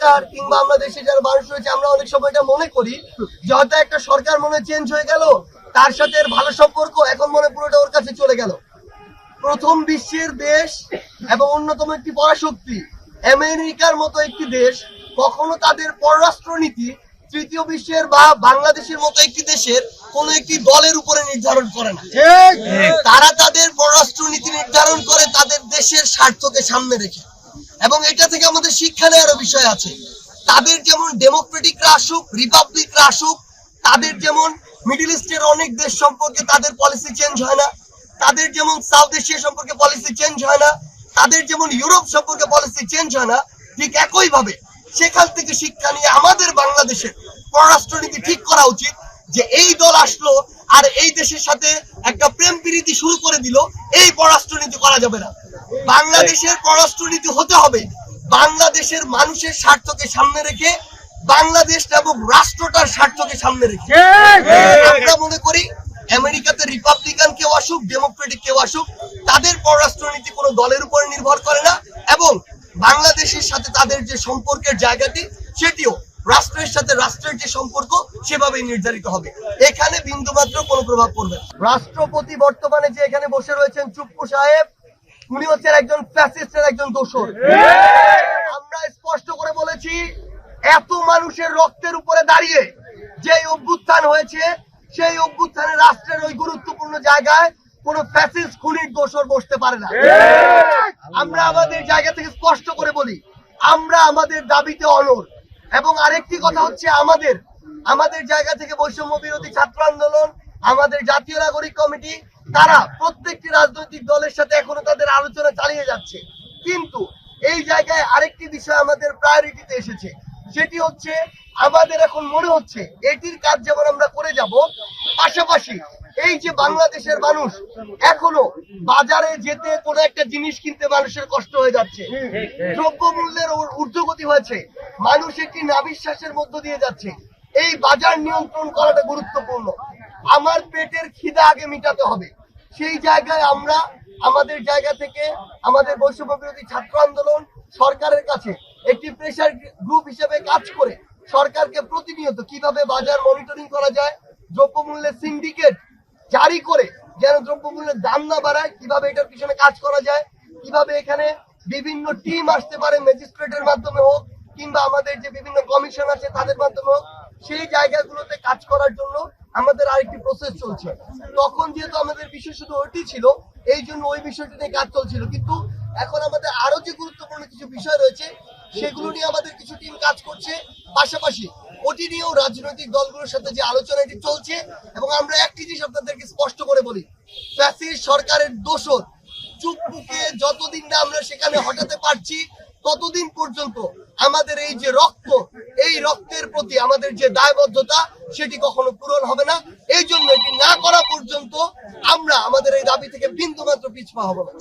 সরকার কিংবা আমরা দেশে যারা মানুষ রয়েছে আমরা অনেক সময় এটা মনে করি যে হয়তো একটা সরকার মনে চেঞ্জ হয়ে গেল তার সাথে এর ভালো সম্পর্ক এখন মনে পুরোটা ওর কাছে চলে গেল। প্রথম বিশ্বের দেশ এবং অন্যতম একটি পরাশক্তি আমেরিকার মতো একটি দেশ কখনো তাদের পররাষ্ট্রনীতি তৃতীয় বিশ্বের বা বাংলাদেশের মতো একটি দেশের কোন একটি দলের উপরে নির্ধারণ করে না। তারা তাদের পররাষ্ট্রনীতি নির্ধারণ করে তাদের দেশের স্বার্থকে সামনে রেখে। এবং এটা থেকে আমাদের শিক্ষা নেওয়ারও বিষয় আছে। তাদের যেমন ডেমোক্রেটিকরা আসুক রিপাবলিকরা আসুক তাদের যেমন মিডিল ইস্টের অনেক দেশ সম্পর্কে তাদের পলিসি চেঞ্জ হয় না, তাদের যেমন সাউথ এশিয়া সম্পর্কে পলিসি চেঞ্জ হয় না, তাদের যেমন ইউরোপ সম্পর্কে পলিসি চেঞ্জ হয় না, ঠিক একই ভাবে সেখান থেকে শিক্ষা নিয়ে আমাদের বাংলাদেশের পররাষ্ট্রনীতি ঠিক করা উচিত যে এই দল আসলো আর এই দেশের সাথে একটা প্রেম প্রীতি শুরু করে দিল, এই পররাষ্ট্রনীতি করা যাবে না। বাংলাদেশের পররাষ্ট্রনীতি হতে হবে। বাংলাদেশের মানুষের স্বার্থকে সামনে রেখে বাংলাদেশ এবং রাষ্ট্রটার স্বার্থকে সামনে রেখে। আমরা মনে করি আমেরিকাতে রিপাবলিকান কেউ আসুক ডেমোক্রেটিক কেউ আসুক তাদের পররাষ্ট্রনীতি কোনো দলের উপর নির্ভর করে না এবং বাংলাদেশের সাথে তাদের যে সম্পর্কের জায়গাটি সেটিও রাষ্ট্রের সাথে রাষ্ট্রের যে সম্পর্ক সেভাবেই নির্ধারিত হবে। এখানে বিন্দুমাত্র কোনো প্রভাব পড়বে রাষ্ট্রপতি বর্তমানে যে এখানে বসে রয়েছেন চুপ্পু সাহেব উনি হচ্ছেন একজন ফ্যাসিস্টের একজন দোষর। আমরা স্পষ্ট করে বলেছি, এত মানুষের রক্তের উপরে দাঁড়িয়ে যে অভ্যুত্থান হয়েছে, সেই অভ্যুত্থানে রাষ্ট্রের ওই গুরুত্বপূর্ণ জায়গায় কোন ফ্যাসিস্ট খুনির দোষর বসতে পারে না। আমরা আমাদের জায়গা থেকে স্পষ্ট করে বলি, আমরা আমাদের দাবিতে অনর এবং আরেকটি কথা হচ্ছে আমাদের আমাদের জায়গা থেকে বৈষম্য বিরোধী ছাত্র আন্দোলন আমাদের জাতীয় নাগরিক কমিটি, তারা প্রত্যেকটি রাজনৈতিক দলের সাথে এখনও তাদের আলোচনা চালিয়ে যাচ্ছে। কিন্তু এই জায়গায় আরেকটি বিষয় আমাদের প্রায়োরিটিতে এসেছে, সেটি হচ্ছে আমাদের এখন মনে হচ্ছে এটির কাজ যেমন আমরা করে যাব, পাশাপাশি এই যে বাংলাদেশের মানুষ এখনও বাজারে যেতে কোনো একটা জিনিস কিনতে মানুষের কষ্ট হয়ে যাচ্ছে। দ্রব্যমূল্যের ঊর- ঊর্ধ্বগতি হয়েছে, মানুষ একটি নাবিশ্বাসের মধ্য দিয়ে যাচ্ছে। এই বাজার নিয়ন্ত্রণ করাটা গুরুত্বপূর্ণ। আমার পেটের খিদা আগে মিটাতে হবে। সেই জায়গায় আমরা, আমাদের জায়গা থেকে আমাদের বৈষম্য বিরোধী ছাত্র আন্দোলন সরকারের কাছে একটি প্রেশার গ্রুপ হিসেবে কাজ করে সরকারকে প্রতিনিয়ত কীভাবে বাজার মনিটরিং করা যায়, দ্রব্যমূল্যের সিন্ডিকেট জারি করে যেন দ্রব্যমূল্যের দাম না বাড়ায়, কীভাবে এটার পিছনে কাজ করা যায়, কীভাবে এখানে বিভিন্ন টিম আসতে পারে ম্যাজিস্ট্রেটের মাধ্যমে হোক, কিংবা আমাদের যে বিভিন্ন কমিশন আছে তাদের মাধ্যমে হোক, সেই জায়গাগুলোতে কাজ করার জন্য আমাদের আরেকটি প্রসেস চলছে। তখন যেহেতু আমাদের বিষয় শুধু ওইটি ছিল, এই জন্য ওই বিষয়টি নিয়ে কাজ চলছিল। কিন্তু এখন আমাদের আরও যে গুরুত্বপূর্ণ কিছু বিষয় রয়েছে, সেগুলো নিয়ে আমাদের কিছু টিম কাজ করছে। পাশাপাশি ওটি নিয়েও রাজনৈতিক দলগুলোর সাথে যে আলোচনা এটি চলছে, এবং আমরা একটি জিনিস আপনাদেরকে স্পষ্ট করে বলি, ফ্যাসিস্ট সরকারের দোষর চুপপুকে যতদিন না আমরা সেখানে হটাতে পারছি ততদিন পর্যন্ত আমাদের এই যে রক্ত, এই রক্তের প্রতি আমাদের যে দায়বদ্ধতা, সেটি কখনো পূরণ হবে না। এই জন্য এটি না করা পর্যন্ত আমরা আমাদের এই দাবি থেকে বিন্দু মাত্র পিছপা হব না।